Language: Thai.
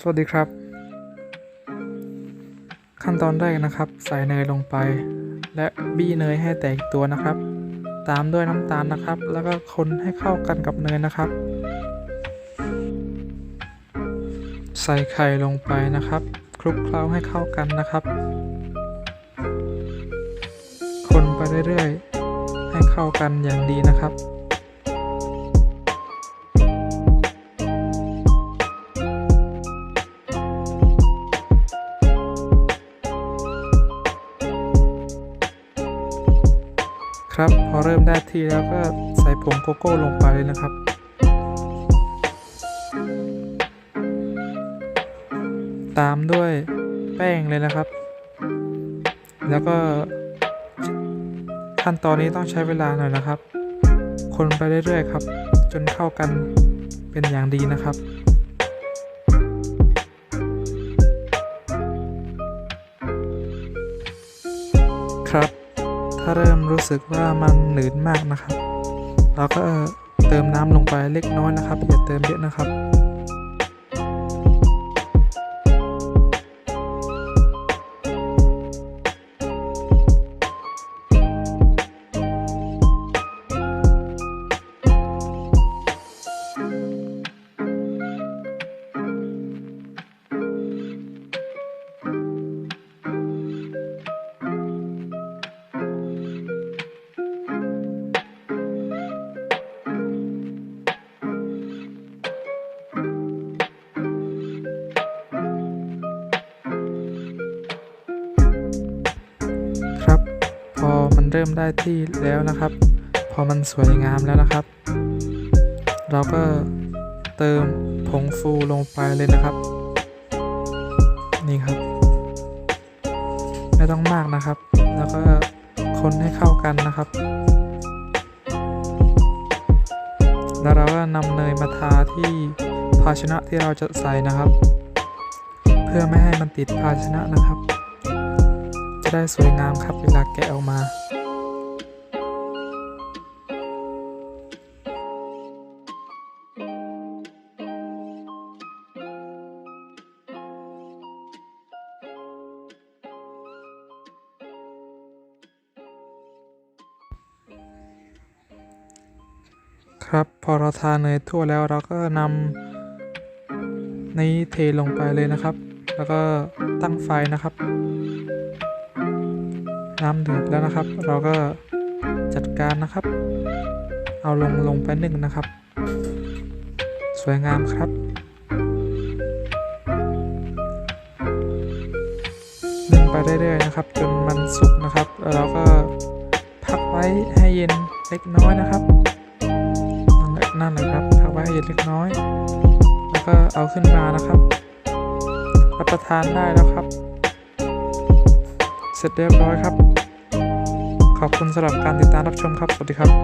สวัสดีครับ ขั้นตอนแรกนะครับ ใส่เนยลงไป และบี้เนยให้แตกตัวนะครับ ตามด้วยน้ำตาลนะครับ แล้วก็คนให้เข้ากันกับเนยนะครับ ใส่ไข่ลงไปนะครับ คลุกเคล้าให้เข้ากันนะครับ คนไปเรื่อยๆ ให้เข้ากันอย่างดีนะครับ ครับ พอเริ่มได้ที่แล้วก็ใส่ผงโกโก้ลงไปเลยนะครับ ตามด้วยแป้งเลยนะครับ แล้วก็ขั้นตอนนี้ต้องใช้เวลาหน่อยนะครับ คนไปเรื่อยๆครับ จนเข้ากันเป็นอย่างดีนะครับครับ ถ้าเริ่มรู้สึกว่ามันหนืดมากนะครับ เราก็เติมน้ำลงไปเล็กน้อยนะครับอย่าเติมเยอะนะครับ อมันเริ่มได้ที่แล้วนะครับ พอมันสวยงามแล้วนะครับ เราก็เติมผงฟูลงไปเลยนะครับ นี่ครับ ไม่ต้องมากนะครับ แล้วก็คนให้เข้ากันนะครับ แล้วเราก็นำเนยมาทาที่ภาชนะที่เราจะใส่นะครับ เพื่อไม่ให้มันติดภาชนะนะครับ จะได้สวยงามครับเวลาแกะออกมาครับพอเราทาเนยทั่วแล้วเราก็นำนี้เทลงไปเลยนะครับ แล้วก็ตั้งไฟนะครับ น้ำเดือดแล้วนะครับ เราก็จัดการนะครับ เอาลงลงไปหนึ่งนะครับ สวยงามครับนึ่งไปเรื่อยๆนะครับ จนมันสุกนะครับเราก็พักไว้ให้เย็นเล็กน้อยนะครับนั่นนั่นแหละครับพักไว้ให้เย็นเล็กน้อย แล้วก็เอาขึ้นมานะครับ รับประทานได้แล้วครับ เสร็จเรียบร้อยครับ ขอบคุณสำหรับการติดตามรับชมครับ สวัสดีครับ